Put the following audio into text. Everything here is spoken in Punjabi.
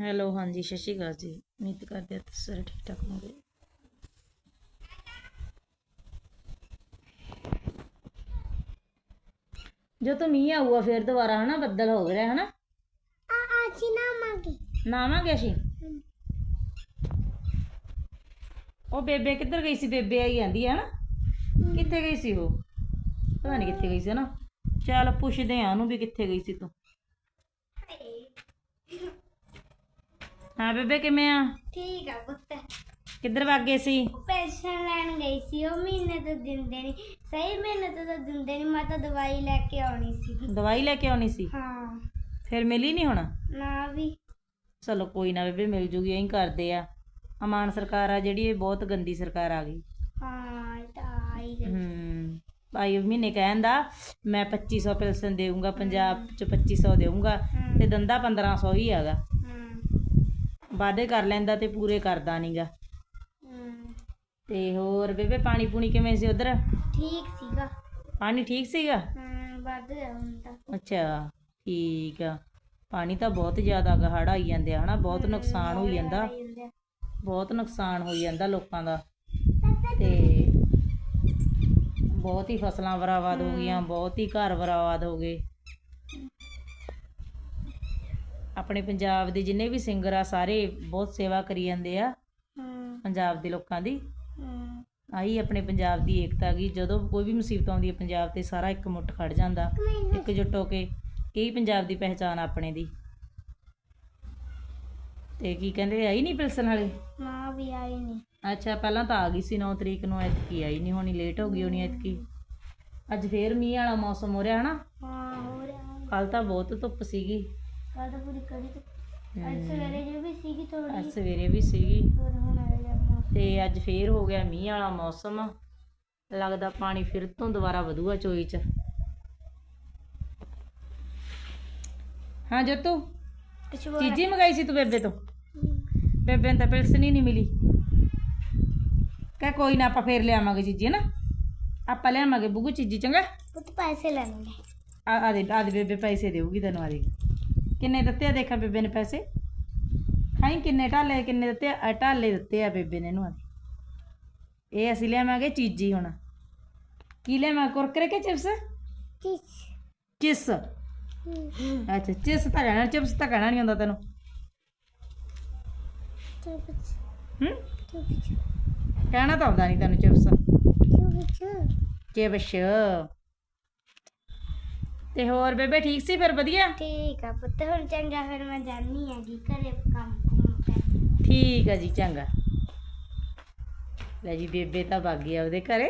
ਹੈਲੋ ਹਾਂਜੀ ਸਤਿ ਸ਼੍ਰੀ ਅਕਾਲ ਜੀ। ਉਮੀਦ ਕਰਦੇ ਹਾਂ ਤੁਸੀਂ ਸਾਰੇ ਠੀਕ ਠਾਕ ਹੋਵੋਗੇ। ਜੋ ਤਾਂ ਮੀਂਹ ਆਊਗਾ ਫਿਰ ਦੁਬਾਰਾ ਹਨਾ ਬੱਦਲ ਹੋ ਰਿਹਾ ਹਨਾ? ਆ ਅੱਜ ਨਾ ਮੰਗੀ ਨਾਵਾਂਗੇ ਅਸੀਂ? ਉਹ ਬੇਬੇ ਕਿੱਧਰ ਗਈ ਸੀ? ਬੇਬੇ ਆਈ ਜਾਂਦੀ ਹੈ ਨਾ ਕਿੱਥੇ ਗਈ ਸੀ ਉਹ? ਪਤਾ ਨਹੀਂ ਕਿੱਥੇ ਗਈ ਸੀ ਨਾ ਚੱਲ ਪੁੱਛਦੇ ਆ ਉਹਨੂੰ ਵੀ ਕਿੱਥੇ ਗਈ ਸੀ ਤੂੰ। ਹਾਂ ਬੇਬੇ ਕਿਵੇਂ ਆ? ਠੀਕ ਆ ਪੁੱਤ। ਕਿੱਧਰ ਵਗ ਗਏ ਸੀ? ਪੈਨਸ਼ਨ ਲੈਣ ਗਈ ਸੀ ਉਹ ਮਹੀਨੇ ਤੋਂ ਦਿੰਦੇ ਨਹੀਂ ਸਹੀ ਮਹੀਨੇ ਤੋਂ ਤਾਂ ਦਿੰਦੇ ਨਹੀਂ ਮੈਂ ਤਾਂ ਦਵਾਈ ਲੈ ਕੇ ਆਉਣੀ ਸੀਗੀ ਦਵਾਈ ਲੈ ਕੇ ਆਉਣੀ ਸੀ? ਹਾਂ। ਫਿਰ ਮਿਲੀ ਨਹੀਂ ਹੁਣ? ਨਾ ਵੀ। ਚਲੋ ਕੋਈ ਨਾ ਬੇਬੇ ਮਿਲ ਜੂਗੀ ਐਂ ਕਰਦੇ ਆ। ਅਮਾਨ ਸਰਕਾਰ ਆ ਜਿਹੜੀ ਇਹ ਬਹੁਤ ਗੰਦੀ ਸਰਕਾਰ ਆ ਗਈ। ਹਾਂ ਇਹ ਤਾਂ ਆਈ ਗਈ। ਹੂੰ ਭਾਈ ਮਹੀਨੇ ਕਹਿੰਦਾ ਮੈਂ 2500 ਪੈਨਸ਼ਨ ਦੇਊਂਗਾ ਪੰਜਾਬ ਚ 2500 ਦੇਊਂਗਾ ਤੇ ਦੰਦਾ 1500 ਹੀ ਹੈਗਾ। ਵਾਅਦੇ ਕਰ ਲੈਂਦਾ ਤੇ ਪੂਰੇ ਕਰਦਾ ਨਹੀਂਗਾ ਹਾਂ ਤੇ ਹੋਰ ਬੇਬੇ ਪਾਣੀ ਪੂਣੀ ਕਿਵੇਂ ਸੀ ਉਧਰ? ਠੀਕ ਸੀਗਾ। ਪਾਣੀ ਠੀਕ ਸੀਗਾ? ਹਾਂ ਵੱਧ ਗਿਆ ਹੁਣ ਤਾਂ। ਅੱਛਾ ਠੀਕ ਆ। ਪਾਣੀ ਤਾਂ ਬਹੁਤ ਜ਼ਿਆਦਾ ਗਾ ਹੜ੍ਹ ਆਈ ਜਾਂਦੇ ਆ ਹਨਾ? ਬਹੁਤ ਨੁਕਸਾਨ ਹੋਈ ਜਾਂਦਾ। ਆਈ ਜਾਂਦੇ ਆ। ਬਹੁਤ ਨੁਕਸਾਨ ਹੋਈ ਜਾਂਦਾ ਲੋਕਾਂ ਦਾ। ਤੇ ਬਹੁਤ ਹੀ ਫਸਲਾਂ ਬਰਬਾਦ ਹੋ ਗਈਆਂ ਬਹੁਤ ਹੀ ਘਰ ਬਰਬਾਦ ਹੋ ਗਏ। ਆਪਣੇ ਪੰਜਾਬ ਦੇ ਜਿੰਨੇ ਵੀ ਸਿੰਗਰ ਆ ਸਾਰੇ ਬਹੁਤ ਸੇਵਾ ਕਰੀ ਜਾਂਦੇ ਆ। ਹਾਂ। ਪੰਜਾਬ ਦੇ ਲੋਕਾਂ ਦੀ। ਹਾਂ। ਆਹੀ ਆਪਣੇ ਪੰਜਾਬ ਦੀ ਏਕਤਾ ਗੀ। ਜਦੋਂ ਕੋਈ ਵੀ ਮੁਸੀਬਤ ਆਉਂਦੀ ਹੈ ਪੰਜਾਬ ਤੇ ਸਾਰਾ ਇੱਕ ਮੁੱਠ ਖੜ ਜਾਂਦਾ ਇਕਜੁੱਟ ਹੋ ਕੇ ਇਹੀ ਪੰਜਾਬ ਦੀ ਪਹਿਚਾਨ ਆ ਆਪਣੇ ਦੀ। ਤੇ ਕੀ ਕਹਿੰਦੇ ਆਈ ਨਹੀਂ ਪਿਲਸਨ ਵਾਲੇ? ਨਾ ਵੀ ਆਈ ਨਹੀਂ ਅੱਛਾ ਪਹਿਲਾਂ ਤਾਂ ਆ ਗਈ ਸੀ 9 ਤਰੀਕ ਨੂੰ ਐਤਕੀ ਆਈ ਨਹੀਂ ਹੋਣੀ ਲੇਟ ਹੋ ਗਈ ਹੋਣੀ ਐਤਕੀ। ਅੱਜ ਫੇਰ ਮੀਂਹ ਵਾਲਾ ਮੌਸਮ ਹੋ ਰਿਹਾ ਹਨਾ? ਹਾਂ ਹੋ ਰਿਹਾ। ਕੱਲ ਤਾਂ ਬਹੁਤ ਧੁੱਪ ਸੀਗੀ। ਕੱਲ ਤਾਂ ਪੂਰੀ ਕੜੀ ਤੇ ਅੱਜ ਸਵੇਰੇ ਜੋ ਵੀ ਸੀਗੀ ਥੋੜੀ ਅੱਜ ਸਵੇਰੇ ਵੀ ਸੀਗੀ। ਪਰ ਹੁਣ ਆ ਗਿਆ ਮੌਸਮ। ਤੇ ਅੱਜ ਫੇਰ ਹੋ ਗਿਆ ਮੀਂਹ ਵਾਲਾ ਮੌਸਮ। ਲੱਗਦਾ ਪਾਣੀ ਫਿਰ ਤੋਂ ਦੁਬਾਰਾ ਵਧੂਗਾ ਚੋਈ ਚ। ਹਾਂ ਜੱਤੂ ਕੁਛ ਚੀਜ਼ੀ ਮੰਗਾਈ ਸੀ ਤੂੰ ਬੇਬੇ ਤੋਂ? ਬੇਬੇ ਨੂੰ ਤਾਂ ਪਿਲਸਨ ਹੀ ਨਹੀਂ ਮਿਲੀ। ਕਹ ਕੋਈ ਨਾ ਆਪਾਂ ਫੇਰ ਲਿਆਵਾਂਗੇ ਚੀਜ਼ੀ ਨਾ ਆਪਾਂ ਲਿਆਵਾਂਗੇ ਬੁੱਗੂ ਚੀਜ਼ੀ ਚੰਗਾ? ਪੁੱਤ ਪੈਸੇ ਲੈਣਗੇ। ਆ ਆ ਦੇ ਆ ਦੇ ਬੇਬੇ ਪੈਸੇ ਦੇਊਗੀ ਤੈਨੂੰ ਆ ਦੇ। ਕਿੰਨੇ ਦਿੱਤੇ ਆ ਦੇਖਾਂ ਬੇਬੇ ਨੇ ਪੈਸੇ? ਖਾਈ ਕਿੰਨੇ ਢਾਲੇ ਕਿੰਨੇ ਦਿੱਤੇ ਆ? ਢਾਲੇ ਦਿੱਤੇ ਆ ਬੇਬੇ ਨੇ ਇਹਨੂੰ। ਇਹ ਅਸੀਂ ਲਿਆਵਾਂਗੇ ਚੀਜ਼ੀ ਹੁਣ। ਕੀ ਲਿਆਵਾਂ ਕੁਰਕਰੇ ਕੇ ਚਿਪਸ? ਚਿਸ ਅੱਛਾ ਚਿਸ ਤਾਂ ਕਹਿਣਾ ਚਿਪਸ ਤਾਂ ਕਹਿਣਾ ਨਹੀਂ ਹੁੰਦਾ ਤੈਨੂੰ। ਹੂੰ? ਕਹਿਣਾ ਤਾਂ ਆਉਂਦਾ ਨਹੀਂ ਤੈਨੂੰ ਚਿਪਸ। ਚਿਪਸ। ਤੇ ਹੋਰ ਬੇਬੇ ਠੀਕ ਸੀ ਫਿਰ ਵਧੀਆ? ਠੀਕ ਆ ਪੁੱਤ ਹੁਣ ਚੰਗਾ ਫਿਰ ਮੈਂ ਜਾਣੀ ਹੈਗੀ ਘਰੇ ਕੰਮ ਕੁਮ ਕਰ ਠੀਕ ਆ ਜੀ ਚੰਗਾ। ਲੈ ਜੀ ਬੇਬੇ ਤਾਂ ਭੱਗ ਗਈ ਆ ਉਹਦੇ ਘਰੇ।